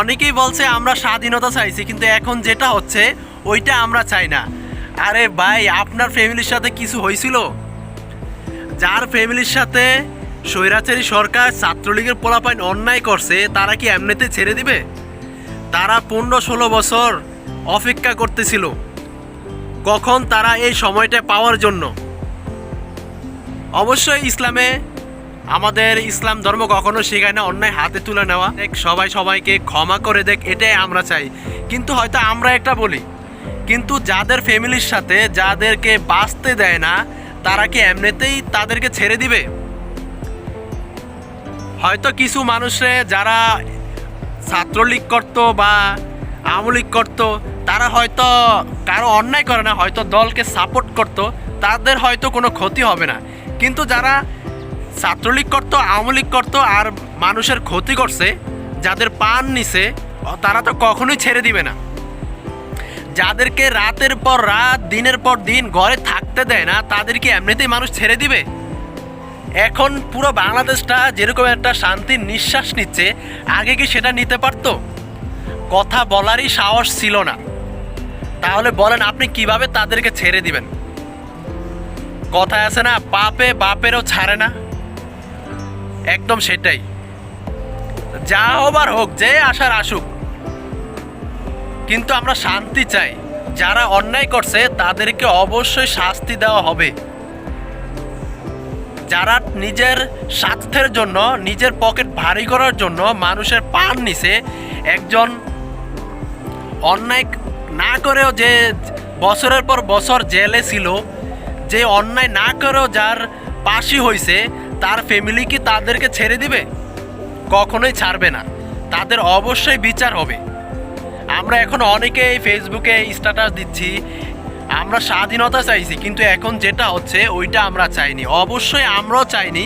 অনেকেই বলছে আমরা স্বাধীনতা চাইছি, কিন্তু এখন যেটা হচ্ছে, ওইটা আমরা চাই না। আরে ভাই, আপনার ফ্যামিলির সাথে কিছু হয়েছিল? যার ফ্যামিলির সাথে স্বৈরাচারী সরকার ছাত্রলীগের পোলাপাইন অন্যায় করছে, তারা কি এমনিতে ছেড়ে দিবে? তারা পনেরো ষোলো বছর অপেক্ষা করতেছিল। কখন তারা এই সময়টা পাওয়ার জন্য? অবশ্যই ইসলামে আমাদের ইসলাম ধর্ম কখনো শেখায় না, অন্যায় হাতে তুলে নেওয়া। দেখ, সবাই সবাইকে ক্ষমা করে দেখ, এটাই আমরা চাই। কিন্তু হয়তো আমরা একটা বলি, কিন্তু যাদের ফ্যামিলির সাথে যাদেরকে বাঁচতে দেয় না, তারা কি এমনিতেই তাদেরকে ছেড়ে দিবে? হয়তো কিছু মানুষে যারা ছাত্রলীগ করতো বা আওয়ামী করত, তারা হয়তো কারও অন্যায় করে না, হয়তো দলকে সাপোর্ট করতো, তাদের হয়তো কোনো ক্ষতি হবে না। কিন্তু যারা ছাত্রলীগ করতো, আওয়ামী লীগ করতো, আর মানুষের ক্ষতি করছে, যাদের পান নিছে তারা তো কখনোই ছেড়ে দিবে না। যাদেরকে রাতের পর রাত, দিনের পর দিন ঘরে থাকতে দেয় না তাদেরকে এমনিতেই মানুষ ছেড়ে দিবে? এখন পুরো বাংলাদেশটা যেরকম একটা শান্তির নিঃশ্বাস নিচ্ছে, আগে কি সেটা নিতে পারতো? কথা বলারই সাহস ছিল না। তাহলে বলেন আপনি কীভাবে তাদেরকে ছেড়ে দিবেন? কথায় আছে না পাপে বাপেরও ছাড়ে না। একদম সেটাই। যা হবার হোক, যে আসার আসুক। কিন্তু আমরা শান্তি চাই। যারা অন্যায় করছে, তাদেরকে অবশ্যই শাস্তি দেওয়া হবে। যারা নিজের স্বার্থের জন্য, নিজের পকেট ভারী করার জন্য মানুষের পান নিছে, একজন অন্যায় না করেও যে বছরের পর বছর জেলে ছিল, যে অন্যায় না করেও যার পাশি হয়েছে তার ফ্যামিলি কি তাদেরকে ছেড়ে দিবে? কখনোই ছাড়বে না। তাদের অবশ্যই বিচার হবে। আমরা এখন অনেকেই ফেসবুকে স্ট্যাটাস দিচ্ছি। আমরা স্বাধীনতা চাইছি, কিন্তু এখন যেটা হচ্ছে, ওইটা আমরা চাইনি। অবশ্যই আমরাও চাইনি